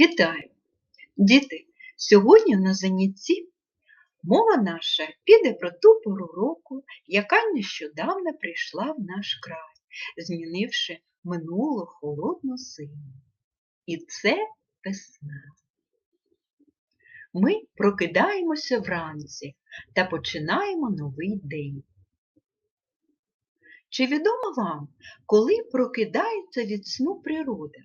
Вітаю! Діти, сьогодні на занятті мова наша піде про ту пору року, яка нещодавно прийшла в наш край, змінивши минулу холодну зиму. І це весна. Ми прокидаємося вранці та починаємо новий день. Чи відомо вам, коли прокидається від сну природа?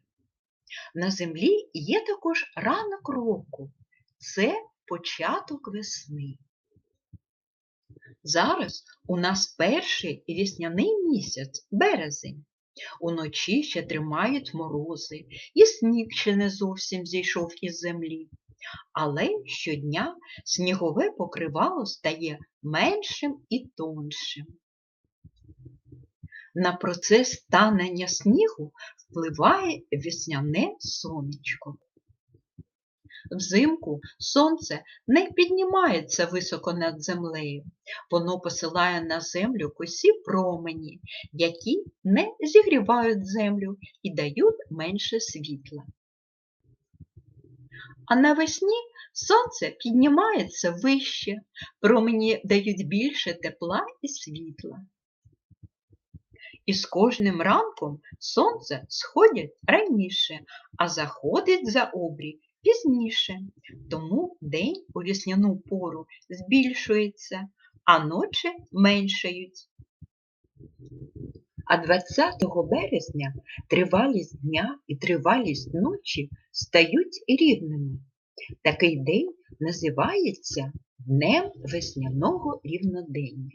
На землі є також ранок року. Це початок весни. Зараз у нас перший вісняний місяць березень. Уночі ще тримають морози, і сніг ще не зовсім зійшов із землі. Але щодня снігове покривало стає меншим і тоншим. На процес танення снігу впливає весняне сонечко. Взимку сонце не піднімається високо над землею. Воно посилає на землю косі промені, які не зігрівають землю і дають менше світла. А навесні сонце піднімається вище, промені дають більше тепла і світла. І з кожним ранком сонце сходить раніше, а заходить за обрій пізніше. Тому день у весняну пору збільшується, а ночі меншають. А 20 березня тривалість дня і тривалість ночі стають рівними. Такий день називається Днем весняного рівнодення.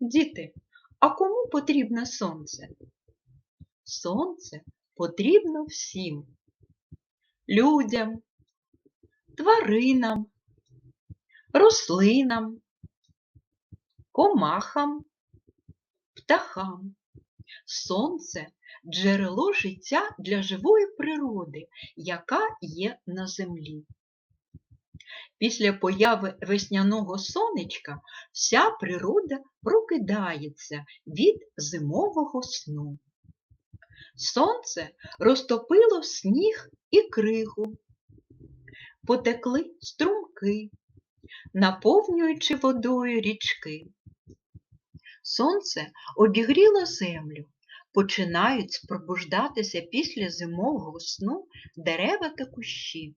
Діти, а кому потрібне сонце? Сонце потрібно всім. Людям, тваринам, рослинам, комахам, птахам. Сонце джерело життя для живої природи, яка є на землі. Після появи весняного сонечка вся природа прокидається від зимового сну. Сонце розтопило сніг і кригу, потекли струмки, наповнюючи водою річки. Сонце обігріло землю, починають пробуждатися після зимового сну дерева та кущі.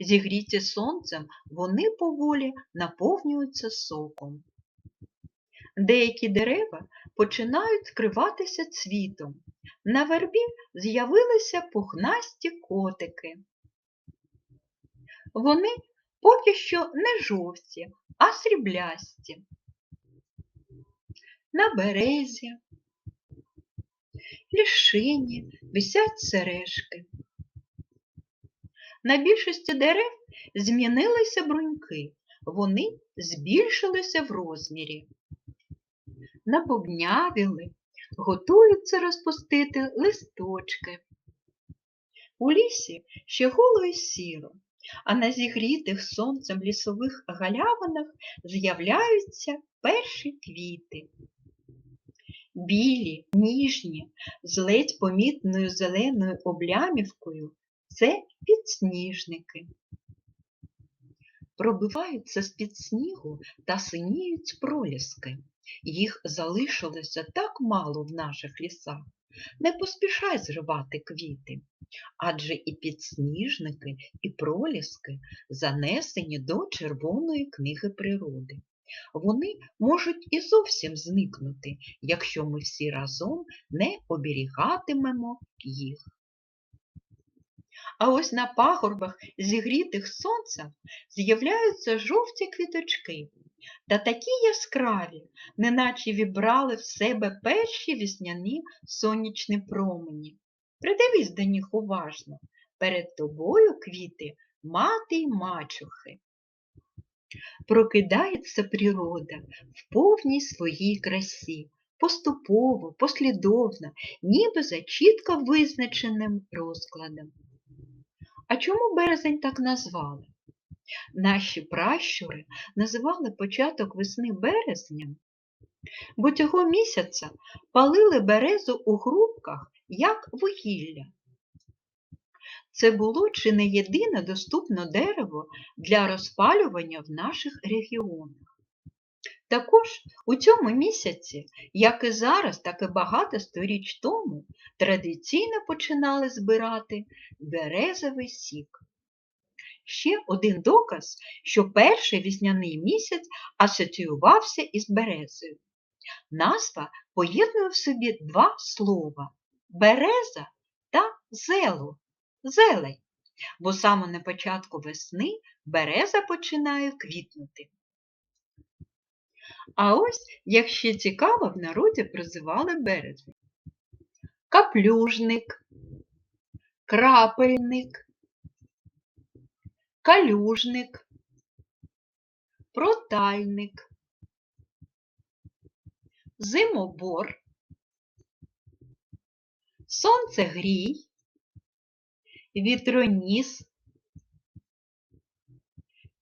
Зігріті сонцем, вони поволі наповнюються соком. Деякі дерева починають скриватися цвітом. На вербі з'явилися пухнасті котики. Вони поки що не жовті, а сріблясті. На березі, лішині висять сережки. На більшості дерев змінилися бруньки, вони збільшилися в розмірі. Набобнявіли, готуються розпустити листочки. У лісі ще голо й сіро, а на зігрітих сонцем лісових галявинах з'являються перші квіти. Білі, ніжні, з ледь помітною зеленою облямівкою це підсніжники. Пробиваються з-під снігу та синіють проліски. Їх залишилося так мало в наших лісах. Не поспішай зривати квіти, адже і підсніжники, і проліски занесені до Червоної книги природи. Вони можуть і зовсім зникнути, якщо ми всі разом не оберігатимемо їх. А ось на пагорбах, зігрітих сонцем, з'являються жовті квіточки та такі яскраві, неначе вібрали в себе перші вісняні сонячні промені. Придивись до них уважно. Перед тобою квіти мати й мачухи. Прокидається природа в повній своїй красі, поступово, послідовно, ніби за чітко визначеним розкладом. А чому березень так назвали? Наші пращури називали початок весни березням, бо цього місяця палили березу у грубках, як вугілля. це було чи не єдине доступне дерево для розпалювання в наших регіонах. Також у цьому місяці, як і зараз, так і багато сторіч тому, традиційно починали збирати березовий сік. Ще один доказ, що перший вісняний місяць асоціювався із березою. Назва поєднує в собі два слова береза та зело, зелень, бо саме на початку весни береза починає квітнути. А ось, як ще цікаво, в народі прозивали березень. Каплюжник, крапельник, калюжник, протальник, зимобор, сонцегрій, вітроніс,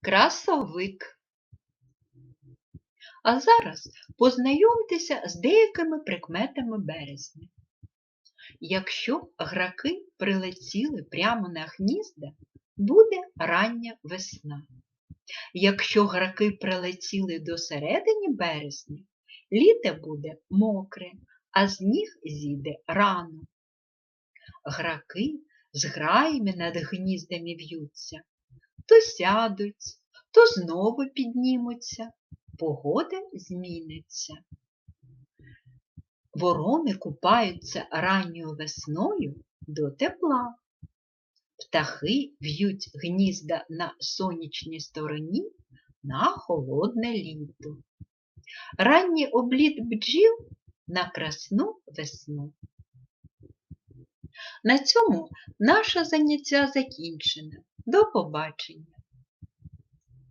красовик. А зараз познайомтеся з деякими прикметами березня. Якщо граки прилетіли прямо на гнізда, буде рання весна. Якщо граки прилетіли до середини березня, літе буде мокре, а сніг зійде рано. Граки з граями над гніздами в'ються, то сядуть, то знову піднімуться, погода зміниться. Ворони купаються ранньою весною до тепла. Птахи в'ють гнізда на сонячній стороні на холодне літо. Ранній обліт бджіл на красну весну. На цьому наше заняття закінчено. До побачення!